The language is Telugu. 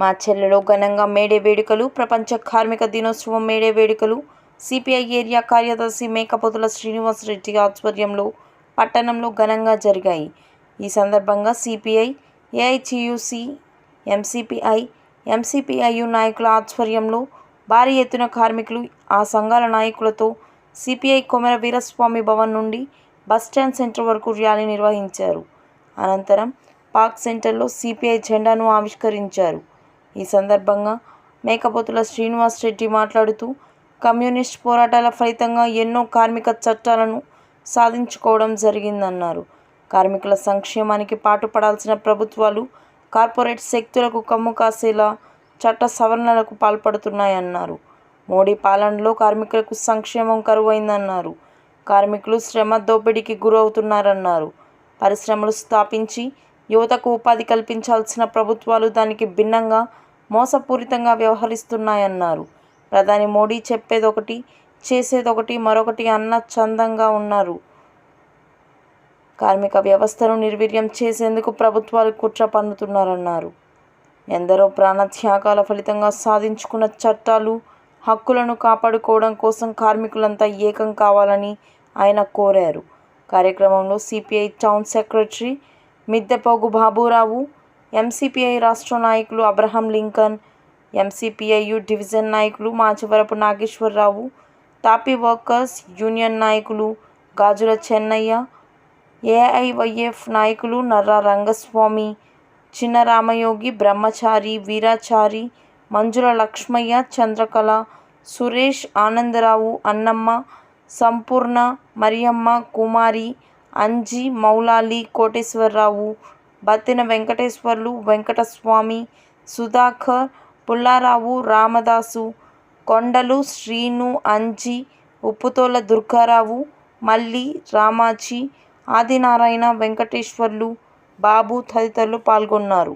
మా చెల్లెలో ఘనంగా మేడే వేడుకలు ప్రపంచ కార్మిక దినోత్సవం మేడే వేడుకలు సిపిఐ ఏరియా కార్యదర్శి మేకపోతుల శ్రీనివాసరెడ్డి ఆధ్వర్యంలో పట్టణంలో ఘనంగా జరిగాయి. ఈ సందర్భంగా సిపిఐ ఏఐటియుసి ఎంసిపిఐ ఎంసిపిఐయు నాయకుల ఆధ్వర్యంలో భారీ ఎత్తున కార్మికులు ఆ సంఘాల నాయకులతో సిపిఐ కొమెర వీరస్వామి భవన్ నుండి బస్టాండ్ సెంటర్ వరకు ర్యాలీ నిర్వహించారు. అనంతరం పార్క్ సెంటర్లో సిపిఐ జెండాను ఆవిష్కరించారు. ఈ సందర్భంగా మేకపోతుల శ్రీనివాస్ రెడ్డి మాట్లాడుతూ కమ్యూనిస్ట్ పోరాటాల ఫలితంగా ఎన్నో కార్మిక చట్టాలను సాధించుకోవడం జరిగిందన్నారు. కార్మికుల సంక్షేమానికి పాటుపడాల్సిన ప్రభుత్వాలు కార్పొరేట్ శక్తులకు కమ్ము కాసేలా చట్ట సవరణలకు పాల్పడుతున్నాయన్నారు. మోడీ పాలనలో కార్మికులకు సంక్షేమం కరువైందన్నారు. కార్మికులు శ్రమ దోపిడీకి గురవుతున్నారన్నారు. పరిశ్రమలు స్థాపించి యువతకు ఉపాధి కల్పించాల్సిన ప్రభుత్వాలు దానికి భిన్నంగా మోసపూరితంగా వ్యవహరిస్తున్నాయన్నారు. ప్రధాని మోడీ చెప్పేదొకటి చేసేదొకటి మరొకటి అన్న చందంగా ఉన్నారు. కార్మిక వ్యవస్థను నిర్వీర్యం చేసేందుకు ప్రభుత్వాలు కుట్ర పన్నుతున్నారన్నారు. ఎందరో ప్రాణత్యాగాల ఫలితంగా సాధించుకున్న చట్టాలు హక్కులను కాపాడుకోవడం కోసం కార్మికులంతా ఏకం కావాలని ఆయన కోరారు. కార్యక్రమంలో CPI town secretary Middepogu Baburao MCPI రాష్ట్ర నాయకులు అబ్రహం లింకన్ ఎంసిపిఐయు డివిజన్ నాయకులు మాచవరపు నాగేశ్వరరావు తాపీ వర్కర్స్ యూనియన్ నాయకులు గాజుల చెన్నయ్య ఏఐవైఎఫ్ నాయకులు నర్రా రంగస్వామి చిన్న రామయోగి బ్రహ్మచారి వీరాచారి మంజుల లక్ష్మయ్య చంద్రకళ సురేష్ ఆనందరావు అన్నమ్మ సంపూర్ణ మరియమ్మ కుమారి అంజి మౌలాలి కోటేశ్వరరావు బత్తిన వెంకటేశ్వర్లు వెంకటస్వామి సుధాకర్ పుల్లారావు రామదాసు కొండలు శ్రీను అంజి ఉప్పుతోల దుర్గారావు మల్లి రామాచి ఆదినారాయణ వెంకటేశ్వర్లు బాబు తదితరులు పాల్గొన్నారు.